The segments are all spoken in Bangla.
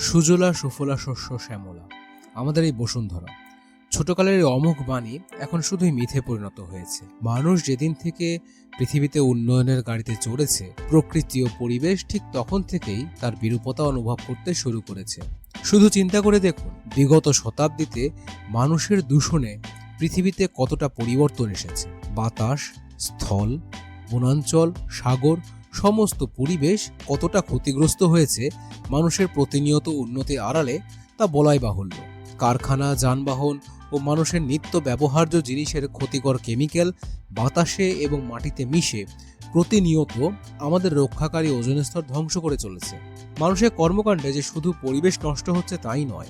সুজলা সুফলা শস্য শ্যামলা। আমাদের এই বসুন্ধরা। ছোটকালের এই অমুক বাণী এখন শুধুই মিথে পরিণত হয়েছে। মানুষ যেদিন থেকে পৃথিবীতে উন্নয়নের গাড়িতে চড়েছে, প্রকৃতি ও পরিবেশ ঠিক তখন থেকেই তার বিরূপতা অনুভব করতে শুরু করেছে। শুধু চিন্তা করে দেখুন, বিগত শতাব্দীতে মানুষের দূষণে পৃথিবীতে কতটা পরিবর্তন এসেছে। বাতাস, স্থল, বনাঞ্চল, সাগর সমস্ত পরিবেশ কতটা ক্ষতিগ্রস্ত হয়েছে, মানুষের প্রতিনিয়ত উন্নতি আড়ালে তা বলাই বাহুল্য। কারখানা, যানবাহন ও মানুষের নিত্য ব্যবহার্য জিনিসের ক্ষতিকর কেমিক্যাল বাতাসে এবং মাটিতে মিশে প্রতিনিয়ত আমাদের রক্ষাকারী ওজন স্তর ধ্বংস করে চলেছে। মানুষের কর্মকাণ্ডে যে শুধু পরিবেশ নষ্ট হচ্ছে তাই নয়,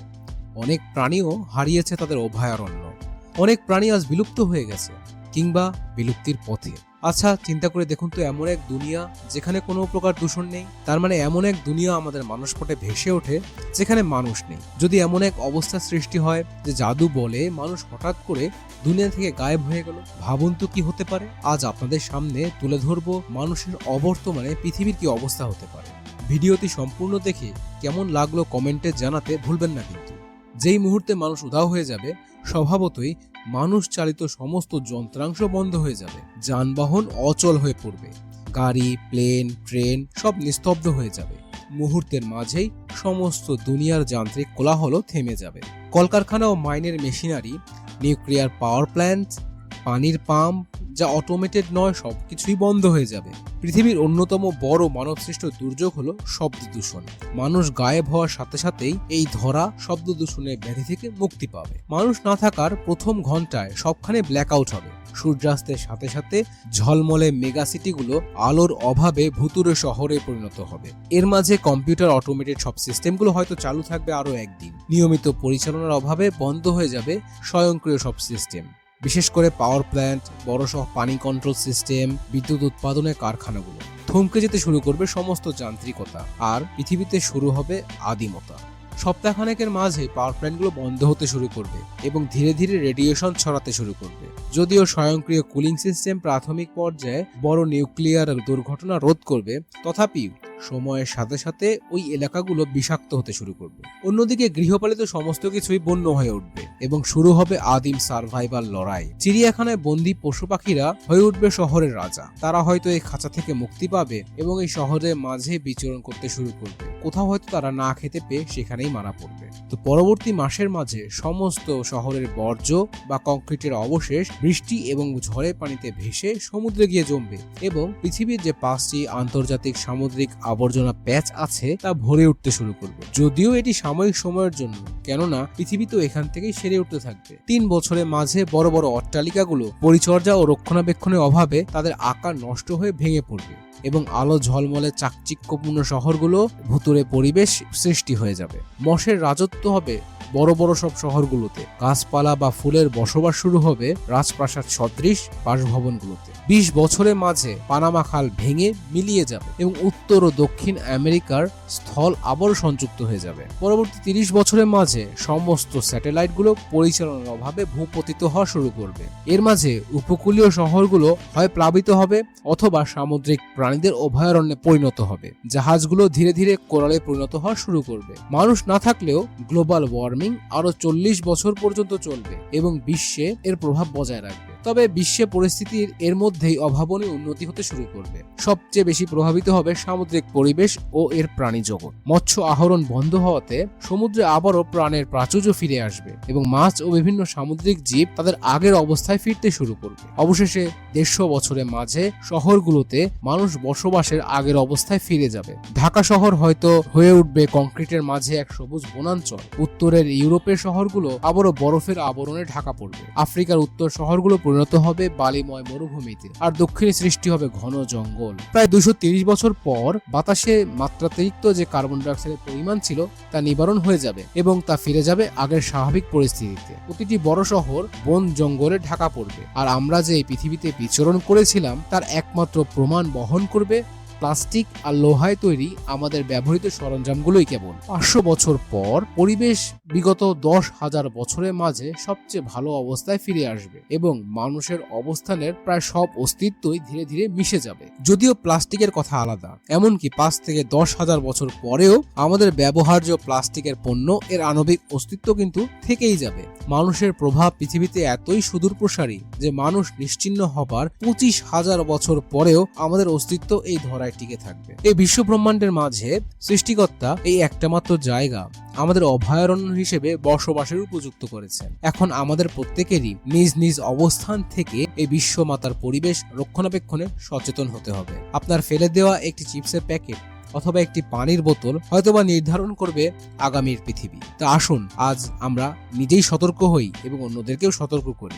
অনেক প্রাণীও হারিয়েছে তাদের অভয়ারণ্য। অনেক প্রাণী আজ বিলুপ্ত হয়ে গেছে। কিংবা বিলুপ্তির পথে। আচ্ছা চিন্তা করে দেখুন তো এমন এক দুনিয়া যেখানে কোনো প্রকার দূষণ নেই। তার মানে এমন এক দুনিয়া আমাদের মানুষ মানসপটে ভেসে ওঠে যেখানে মানুষ নেই। যদি এমন এক অবস্থা সৃষ্টি হয় যে জাদু বলে মানুষ হঠাৎ করে দুনিয়া থেকে গায়েব হয়ে গেল, ভাবুন তো কি হতে পারে? আজ আপনাদের সামনে তুলে ধরবো মানুষের অবর্তমানে পৃথিবীর কি অবস্থা হতে পারে। ভিডিওটি সম্পূর্ণ দেখে কেমন লাগল কমেন্টে জানাতে ভুলবেন না কিন্তু। যেই মুহূর্তে মানুষ উধাও হয়ে যাবে স্বভাবতই মানুষ চালিত সমস্ত যন্ত্রাংশ বন্ধ হয়ে যাবে। যানবাহন অচল হয়ে পড়বে। গাড়ি, প্লেন, ট্রেন সব নিস্তব্ধ হয়ে যাবে। মুহূর্তের মাঝেই সমস্ত দুনিয়ার যান্ত্রিক কোলাহল থেমে যাবে। কলকারখানা ও মাইনের মেশিনারি, নিউক্লিয়ার পাওয়ার প্ল্যান্ট, পানির পাম্প যা অটোমেটেড নয় সব কিছুই বন্ধ হয়ে যাবে। পৃথিবীর অন্যতম বড় মানবসৃষ্ট দুর্যোগ হলো শব্দ দূষণ। মানুষ গায়েব হওয়ার সাথে সাথেই এই ধরা শব্দ দূষণের ব্যাধি থেকে মুক্তি পাবে। মানুষ না থাকার প্রথম ঘন্টায় সবখানে ব্ল্যাকআউট হবে। সূর্যাস্তের সাথে সাথে ঝলমলে মেগা সিটিগুলো আলোর অভাবে ভুতুরে শহরে পরিণত হবে। এর মাঝে কম্পিউটার অটোমেটেড সব সিস্টেমগুলো হয়তো চালু থাকবে আরও একদিন। নিয়মিত পরিচালনার অভাবে বন্ধ হয়ে যাবে স্বয়ংক্রিয় সব সিস্টেম বিশেষ করে পাওয়ার প্ল্যান্ট বড় সহ পানি কন্ট্রোল সিস্টেম বিদ্যুৎ উৎপাদনের কারখানাগুলো। থমকে যেতে শুরু করবে সমস্ত যান্ত্রিকতা। আর পৃথিবীতে শুরু হবে আদিমতা। সপ্তাহখানেকের মাঝে পাওয়ার প্ল্যান্টগুলো বন্ধ হতে শুরু করবে এবং ধীরে ধীরে রেডিয়েশন ছড়াতে শুরু করবে। যদিও স্বয়ংক্রিয় কুলিং সিস্টেম প্রাথমিক পর্যায়ে বড় নিউক্লিয়ার দুর্ঘটনা রোধ করবে তথাপি সময়ের সাথে সাথে ওই এলাকাগুলো বিষাক্ত হতে শুরু করবে। অন্যদিকে গৃহপালিত সমস্ত কিছুই বন্য হয়ে উঠবে এবং শুরু হবে আদিম সার্ভাইভাল লড়াই। চিড়িয়াখানায় বন্দি পশু পাখিরা হয়ে উঠবে শহরের রাজা। তারা হয়তো এই খাঁচা থেকে মুক্তি পাবে এবং এই শহরের মাঝে বিচরণ করতে শুরু করবে। কোথাও হয়তো তারা না খেতে পেয়ে সেখানেই মারা পড়বে। তো পরবর্তী মাসের মাঝে সমস্ত শহরের বর্জ্য বা কংক্রিটের অবশেষ বৃষ্টি এবং ঝড়ের পানিতে ভেসে সমুদ্রে গিয়ে জমবে এবং পৃথিবীর যে পাঁচটি আন্তর্জাতিক সামুদ্রিক আবর্জনা প্যাচ আছে তা ভরে উঠতে শুরু করবে। যদিও এটি সাময়িক সময়ের জন্য কেননা পৃথিবী তো এখান থেকেই সেরে উঠতে থাকবে। তিন বছরের মাঝে বড় বড় অট্টালিকাগুলো পরিচর্যা ও রক্ষণাবেক্ষণের অভাবে তাদের আকার নষ্ট হয়ে ভেঙে পড়বে এবং আলো ঝলমলে চাকচিক্যপূর্ণ শহরগুলো ভুতুরে পরিবেশ সৃষ্টি হয়ে যাবে। মশের রাজত্ব হবে বড় বড় সব শহরগুলোতে। গাছপালা বা ফুলের বসবাস শুরু হবে রাজপ্রাসাদ সদৃশ বাসভবনগুলোতে। বিশ বছরের মাঝে পানামা খাল ভেঙে মিলিয়ে যাবে এবং উত্তর ও দক্ষিণ আমেরিকার স্থল আবারও সংযুক্ত হয়ে যাবে। পরবর্তী তিরিশ বছরের মাঝে সমস্ত স্যাটেলাইটগুলো পরিচালনার অভাবে ভূপতিত হওয়া শুরু করবে। এর মাঝে উপকূলীয় শহরগুলো হয় প্লাবিত হবে অথবা সামুদ্রিক প্রাণীদের অভয়ারণ্যে পরিণত হবে। জাহাজগুলো ধীরে ধীরে কোরালে পরিণত হওয়া শুরু করবে। মানুষ না থাকলেও গ্লোবাল ওয়ার্মিং আরও চল্লিশ বছর পর্যন্ত চলবে এবং বিশ্বে এর প্রভাব বজায় রাখবে। তবে বিশ্বে পরিস্থিতির এর মধ্যেই অভাবনীয় উন্নতি হতে শুরু করবে। সবচেয়ে বেশি প্রভাবিত হবে সামুদ্রিক পরিবেশ ও এর প্রাণী জগৎ। মৎস্য আহরণ বন্ধ হওয়াতে সমুদ্রে আবারও প্রাণের প্রাচুর্য ফিরে আসবে এবং মাছ ও বিভিন্ন সামুদ্রিক জীব তাদের আগের অবস্থায় ফিরতে শুরু করবে। অবশেষে দেড়শো বছরের মাঝে শহরগুলোতে মানুষ বসবাসের আগের অবস্থায় ফিরে যাবে। ঢাকা শহর হয়তো হয়ে উঠবে কংক্রিটের মাঝে এক সবুজ বনাঞ্চল। উত্তরের ইউরোপের শহরগুলো আবারও বরফের আবরণে ঢাকা পড়বে। আফ্রিকার উত্তর শহরগুলো পরিণত হবে বালিময় মরুভূমিতে আর দক্ষিণে সৃষ্টি হবে ঘন জঙ্গল। প্রায় দুশো বছর পর বাতাসে মাত্রাতিরিক্ত যে কার্বন ডাইঅক্সাইডের পরিমাণ ছিল, তা নিবারণ হয়ে যাবে এবং তা ফিরে যাবে আগের স্বাভাবিক পরিস্থিতিতে। প্রতিটি বড় শহর বন জঙ্গলে ঢাকা পড়বে। আর আমরা যে এই পৃথিবীতে বিচরণ করেছিলাম, তার একমাত্র প্রমাণ বহন করবে প্লাস্টিক আর লোহায় তৈরি আমাদের ব্যবহৃত সরঞ্জামগুলোই কেবল। পাঁচশো বছর পর পরিবেশ বিগত দশ হাজার বছরের মাঝে সবচেয়ে ভালো অবস্থায় ফিরে আসবে এবং মানুষের অবস্থানের প্রায় সব অস্তিত্বই ধীরে ধীরে মিশে যাবে। যদিও প্লাস্টিকের কথা আলাদা, এমনকি পাঁচ থেকে দশ হাজার বছর পরেও আমাদের ব্যবহার্য প্লাস্টিকের পণ্য এর আণবিক অস্তিত্ব কিন্তু থেকেই যাবে। মানুষের প্রভাব পৃথিবীতে এতই সুদূর প্রসারী যে মানুষ নিশ্চিহ্ন হবার পঁচিশ হাজার বছর পরেও আমাদের অস্তিত্ব এই ধরায় টিকে থাকবে। এই বিশ্ব ব্রহ্মাণ্ডের মাঝে সৃষ্টিকর্তা এই একটা মাত্র জায়গা আমাদের অভয়ারণ্য হিসেবে বসবাসের উপযুক্ত করেছেন। এখন আমাদের প্রত্যেকেরই নিজ নিজ অবস্থান থেকে এই বিশ্বমাতার পরিবেশ রক্ষণাবেক্ষণে সচেতন হতে হবে। আপনার ফেলে দেওয়া একটি চিপসের প্যাকেট অথবা একটি পানির বোতল হয়তোবা নির্ধারণ করবে আগামীর পৃথিবী। তা আসুন, আজ আমরা নিজেই সতর্ক হই এবং অন্যদেরকেও সতর্ক করি।